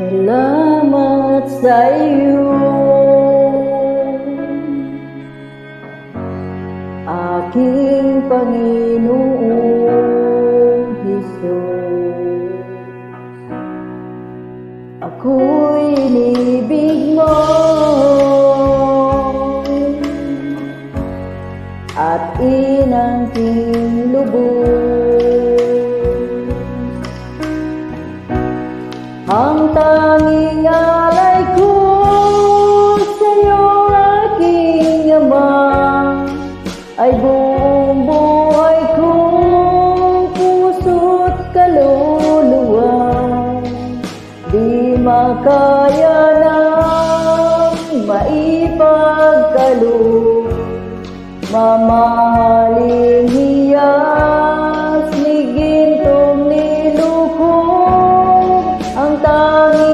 Salamat sa iyo. Aking Panginoong Hesus Ako'y inibig mo. At inangking lubos Ang tanging alay ko sa'yo aking ama. Ay buong buhay kong puso't kaluluwa Di makaya ng maipagkaloob. Mamahalin